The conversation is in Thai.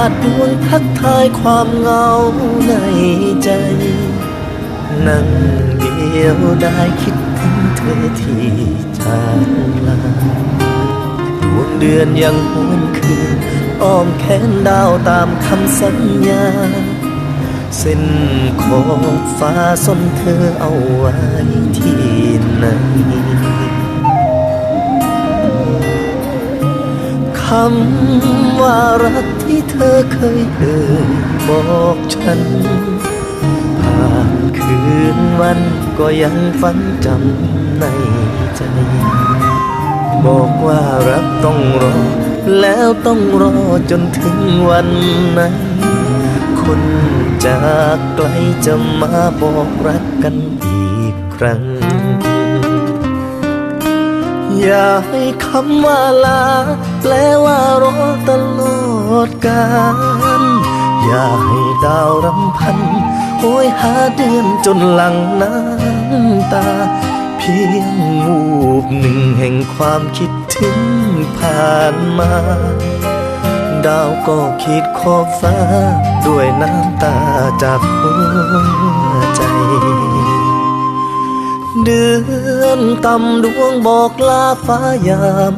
าดดวงทัดทายความเงาในใจ นั่งเดียวได้คิดถึงเธอที่จากลาดวงเดือนยังหวนคืนอ้อมแขนดาวตามคำสัญญา เส้นขอบฟ้าส้นเธอเอาไว้ที่ไหนำว่ารักที่เธอเคยเอ่ยบอกฉัน ผ่านคืนวันก็ยังฝันจำในใจ บอกว่ารักต้องรอ แล้วต้องรอจนถึงวันนั้น คนจากไกลจะมาบอกรักกันอีกครั้ง อย่าให้คำว่าลา แปลว่ารอตลอดกาลอย่าให้ดาวรำพันโหยหาเดือนจนหลังน้ำตา เพียงวูบหนึ่งแห่งความคิดถึงผ่านมา ดาวก็ขีดขอบฟ้า ด้วยน้ำตาจากหัวใจ เดือ อนต่ำดวงบอกลาฟ้ายาม